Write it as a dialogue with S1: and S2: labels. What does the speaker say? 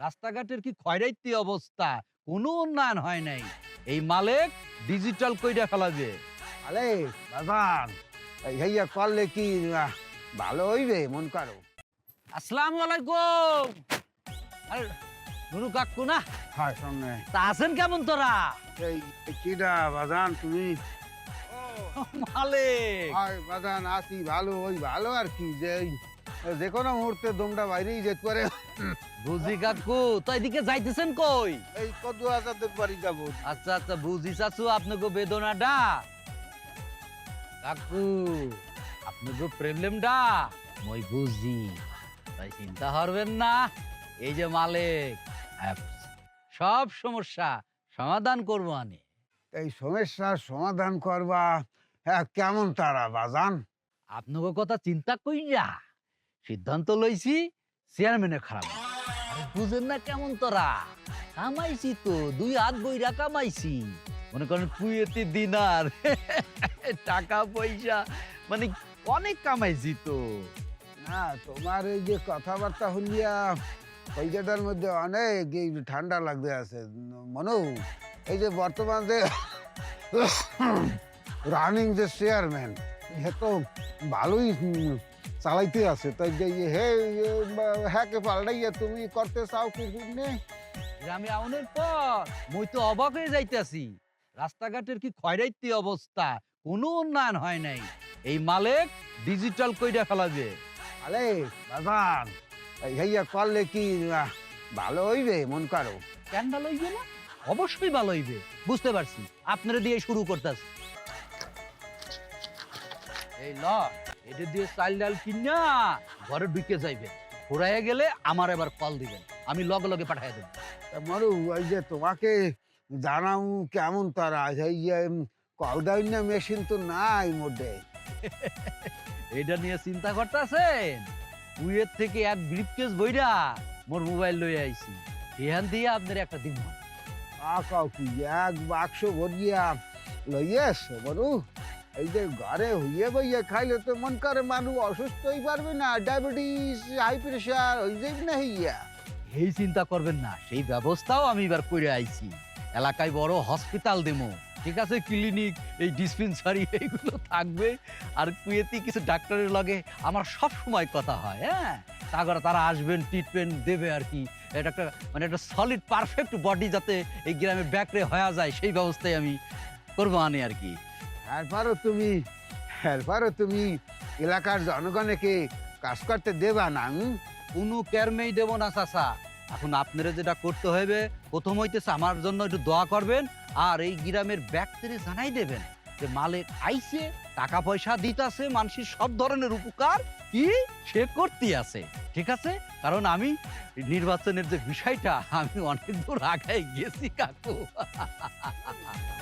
S1: রাস্তাঘাটের কি খয়রাইতি অবস্থা? কোনো উন্নয়ন হয় নাই। এই মালিক ডিজিটাল কইরা ফেলাবে
S2: আলে বাজান হইয়া করলে কি আহ, ভালো হইবে মন করো।
S1: আসসালামু আলাইকুম। আরে নুরু কাকু না?
S2: হয় সামনে
S1: তা আছেন কেমন তোরা?
S2: এই কিডা বাজান তুমি
S1: মালিক।
S2: হয় বাজান আসি ভালো ওই ভালো আর কি যে যে কোনো মুহূর্তে দমটা বাইরেই যেতে পারে
S1: বুঝি কাকু তো এদিকে যাইতেছেন কই?
S2: এই আজাদের বাড়ি যাব।
S1: আচ্ছা আচ্ছা বুঝি চাচু আপনাকে বেদনাটা। কাকু আপনাকে প্রবলেমটা মই বুঝি। তাই চিন্তা করবেন না এই যে মালিক সব সমস্যা সমাধান করব আনে
S2: এই সমস্যার সমাধান করবা। হ্যাঁ কেমন তারা বাজান?
S1: আপনাকে কথা চিন্তা কইরা সিদ্ধান্ত লইছি চেয়ারম্যানের খারাপ। বুঝেন না কেমন তোরা। কামাইছি তো দুই হাত বইরা কামাইছি। মনে করেন কুয়েতে দিনার টাকা পয়সা মানে অনেক কামাইছি তো।
S2: না তোমার এই যে কথাবার্তা হলিয়া পয়সাটার মধ্যে অনেক ঠান্ডা লাগতে আছে মনো। এই যে বর্তমান যে রানিং যে চেয়ারম্যান হে তো ভালোই চালাইতে আছে। তাই যে হে হ্যাঁকে পাল্টাইয়া তুমি করতে চাও কি নেই?
S1: গ্রামে আউনের পর মই তো অবাক হয়ে যাইতেছি। রাস্তাঘাটের কি খয়রাইতি অবস্থা? কোনো উন্নয়ন হয় নাই। এই মালিক ডিজিটাল কইরা ফেলাবে
S2: আলে বাজান এই হইয়া করলে কি ভালো হইবে মন করো?
S1: কেন ভালো হইবে না? অবশ্যই ভালো হইবে বুঝতে পারছি। আপনারা দিয়ে শুরু করতেছি। এই ল এটা দিয়ে চাল ডাল কিনা ঘরে ঢুকে যাইবে। ফুরাইয়া গেলে আমার এবার কল দিবেন আমি লগে লগে পাঠাই দেব।
S2: তা মরু ওই যে তোমাকে জানাও কেমন তারা এই যে কলদাইন না মেশিন তো নাই মধ্যে
S1: এটা নিয়ে চিন্তা করতেছেন? উইয়ের থেকে এক ব্রিফকেস বইরা মোর মোবাইল লই আইছি। এখান দিয়ে আপনার একটা দিন
S2: আকাও কি এক বাক্স ভরিয়া লইয়েস বলু এই যে ঘরে হইয়ে বইয়ে খাইলে তো মন করে মানুষ অসুস্থ হই পারবে না, ডায়াবেটিস, হাই প্রেশার ওই যে না হইয়া।
S1: এই চিন্তা করবেন না, সেই ব্যবস্থাও আমি এবার করে আইছি। এলাকায় বড় হসপিটাল দেবো ঠিক আছে ক্লিনিক এই ডিসপেন্সারি এইগুলো থাকবে। আর কুয়েতি কিছু ডাক্তারের লগে আমার সব সময় কথা হয় হ্যাঁ? তারপরে তারা আসবেন ট্রিটমেন্ট দেবে আর কি। এটা একটা মানে একটা সলিড পারফেক্ট বডি যাতে এই গ্রামে ব্যাকরে হয়ে যায় সেই ব্যবস্থায় আমি করব আনি আর কি।
S2: এরপরও তুমি এরপরও তুমি এলাকার জনগণকে কাজ করতে দেবা না?
S1: কোনো ক্যারমেই দেবো না চাচা। এখন আপনারা যেটা করতে হবে, প্রথম হইতেছে আমার জন্য একটু দোয়া করবেন, আর এই গ্রামের ব্যক্তির জানাই দেবেন যে মালিক আইছে, টাকা পয়সা দিতাছে, মানুষের সব ধরনের উপকার কি সে করতে আছে, ঠিক আছে? কারণ আমি নির্বাচনের যে বিষয়টা, আমি অনেক দূর আগায় গেছি কাকু।